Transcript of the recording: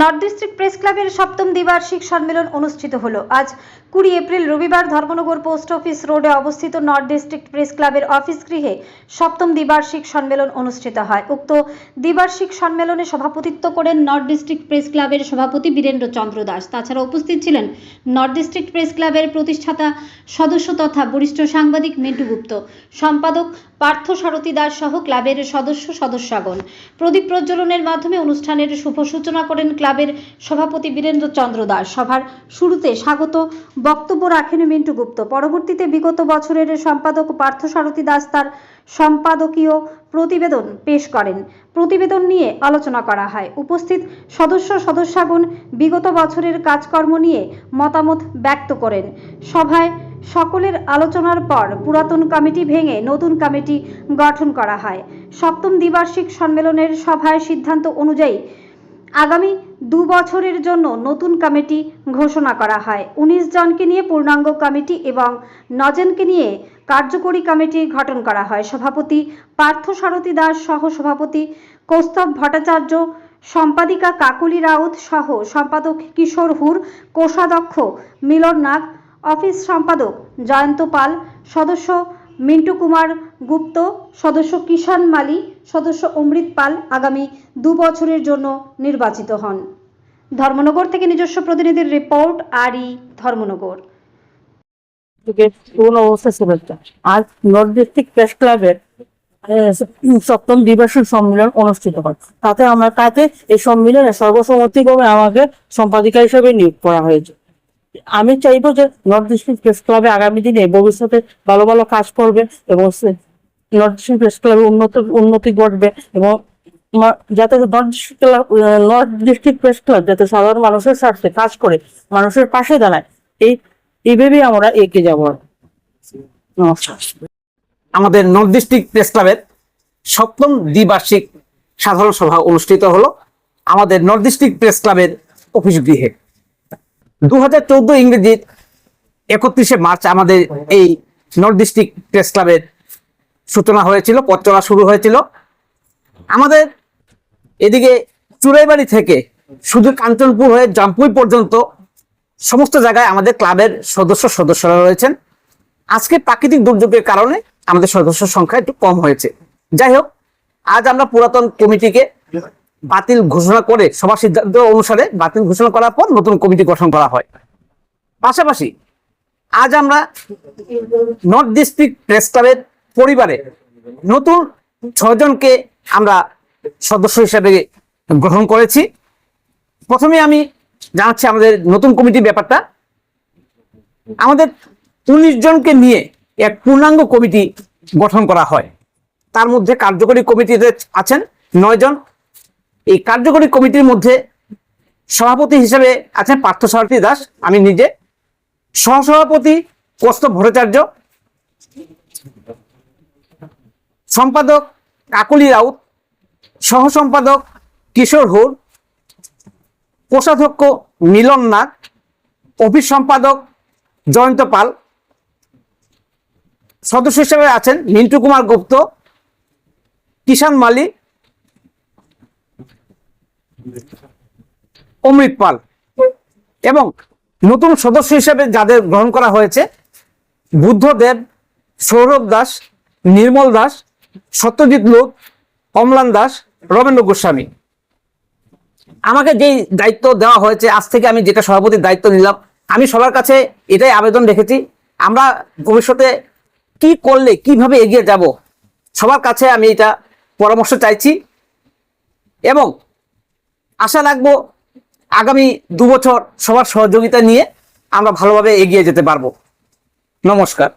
North district press ক্লাবের সপ্তম দ্বিবার্ষিক সম্মেলন অনুষ্ঠিত হলো। আজ কুড়ি এপ্রিল রবিবার ধর্মনগর পোস্ট অফিস রোডে অবস্থিত নর্থ ডিস্ট্রিক্ট প্রেস ক্লাবের অফিস গৃহে সপ্তম দ্বিবার্ষিক সম্মেলন অনুষ্ঠিত হয়। উক্ত দ্বিবার্ষিক সম্মেলনে সভাপতিত্ব করেন নর্থ ডিস্ট্রিক্ট প্রেস ক্লাবের সভাপতি বীরেন্দ্র চন্দ্র দাস। তাছাড়া উপস্থিত ছিলেন নর্থ ডিস্ট্রিক্ট প্রেস ক্লাবের প্রতিষ্ঠাতা সদস্য তথা বরিষ্ঠ সাংবাদিক মিন্টু গুপ্ত। সম্পাদক পার্থ সারথী দাস সহ ক্লাবের সদস্য সদস্যগণ। প্রদীপ প্রজ্বলনের মাধ্যমে অনুষ্ঠানের শুভ সূচনা করেন ক্লাবের সভাপতি বীরেন্দ্র চন্দ্র দাস। সভার শুরুতে স্বাগত। বক্তব্য রাখেন মিন্টু গুপ্ত। পরবর্তীতে বিগত বছরের সম্পাদক পার্থ সারথী দাস তার সম্পাদকীয় প্রতিবেদন পেশ করেন। প্রতিবেদন নিয়ে আলোচনা করা হয়। উপস্থিত সদস্য সদস্যগণ বিগত বছরের কাজকর্ম নিয়ে মতামত ব্যক্ত করেন। সভায় সকলের আলোচনার পর পুরাতন কমিটি ভেঙে নতুন কমিটি গঠন করা হয়। সপ্তম দ্বিবার্ষিক সম্মেলনের সভায় সিদ্ধান্ত অনুযায়ী আগামী দু বছরের জন্য নতুন কমিটি ঘোষণা করা হয়। উনিশ জনকে নিয়ে পূর্ণাঙ্গ কমিটি এবং নজনকে নিয়ে কার্যকরী কমিটি গঠন করা হয়। সভাপতি পার্থ সারথী দাস সহ সভাপতি কৌস্তব ভট্টাচার্য, সম্পাদিকা কাকুলি রাউত সহ সম্পাদক কিশোর হুর, কোষাধ্যক্ষ মিলন নাগ অফিস সম্পাদক জয়ন্ত পাল, সদস্য মিন্টু কুমার গুপ্ত, সদস্য কিষান মালি, সদস্য অমৃত পাল আগামী দু বছরের জন্য নির্বাচিত হন। ধর্মনগর থেকে নিজস্ব প্রতিনিধির রিপোর্ট আর ই ধর্মনগর। আজ নর্থ ডিস্ট্রিক্ট প্রেস ক্লাবের সপ্তম দ্বিবার্ষিক সম্মেলন অনুষ্ঠিত হয়। তাতে আমরা, তাতে এই সম্মেলনে সর্বসম্মতিক্রমে আমাকে সম্পাদিকা হিসেবে নিয়োগ করা হয়েছে। আমি চাইব যে নর্থ ডিস্ট্রিক্ট প্রেস ক্লাবে আগামী দিনে ভবিষ্যতে ভালো ভালো কাজ করবে এবং নর্থ ডিস্ট্রিক্ট প্রেস ক্লাবে উন্নত, উন্নতি ঘটবে এবং যাতে north district club north district press club যাতে সাধারণ মানুষের স্বার্থে কাজ করে, মানুষের পাশে দাঁড়ায়, এই, এইভাবেই আমরা এগিয়ে যাব। নমস্কার। আমাদের নর্থ ডিস্ট্রিক্ট প্রেস ক্লাবের সপ্তম দ্বিবার্ষিক সাধারণ সভা অনুষ্ঠিত হলো। আমাদের নর্থ ডিস্ট্রিক্ট প্রেস ক্লাবের অফিস গৃহে। দু হাজার চৌদ্দ ইংরেজির একত্রিশে মার্চ আমাদের এই নর্থ ডিস্ট্রিক্ট প্রেস ক্লাবের সূচনা হয়েছিল পথ শুরু হয়েছিল। আমাদের এদিকে চুরাইবাড়ি থেকে শুধু কাঞ্চনপুর হয়ে জামপুই পর্যন্ত সমস্ত জায়গায় আমাদের ক্লাবের সদস্য সদস্যরা রয়েছেন। আজকে প্রাকৃতিক দুর্যোগের কারণে আমাদের সদস্য সংখ্যা একটু কম হয়েছে। যাই হোক, আজ আমরা পুরাতন কমিটিকে বাতিল ঘোষণা করে সবার সিদ্ধান্ত অনুসারে বাতিল ঘোষণা করার পর নতুন কমিটি গঠন করা হয়। পাশাপাশি, আজ আমরা নর্থ ডিস্ট্রিক্ট প্রেস ক্লাবের পরিবারে নতুন ছজনকে আমরা সদস্য হিসেবে গ্রহণ করেছি। প্রথমে আমি জানাচ্ছি আমাদের নতুন কমিটির ব্যাপারটা। আমাদের উনিশ জনকে নিয়ে এক পূর্ণাঙ্গ কমিটি গঠন করা হয়। তার মধ্যে কার্যকরী কমিটিতে আছেন নয় জন এই কার্যকরী কমিটির মধ্যে সভাপতি হিসেবে আছেন পার্থ সারথী দাস, আমি নিজে। সহসভাপতি কৌস্তব ভট্টাচার্য। সম্পাদক কাকলি রাউত। সহ সম্পাদক কিশোর হুর। কোষাধ্যক্ষ মিলন নাগ। অফিস সম্পাদক জয়ন্ত পাল। সদস্য হিসেবে আছেন মিন্টু কুমার গুপ্ত। কিষান মালি অমৃত পাল। এবং নতুন সদস্য হিসেবে যাদের গ্রহণ করা হয়েছে, বুদ্ধদেব, সৌরভ দাস, নির্মল দাস, সত্যজিৎ লোক, অমলান দাস, রবীন্দ্র গোস্বামী। আমাকে যেই দায়িত্ব দেওয়া হয়েছে, আজ থেকে আমি যেটা সভাপতির দায়িত্ব নিলাম, আমি সবার কাছে এটাই আবেদন রেখেছি, আমরা ভবিষ্যতে কি করলে, কীভাবে এগিয়ে যাব, সবার কাছে আমি এটা পরামর্শ চাইছি। এবং আশা রাখব আগামী দুবছর সবার সহযোগিতা নিয়ে আমরা ভালোভাবে এগিয়ে যেতে পারব। নমস্কার।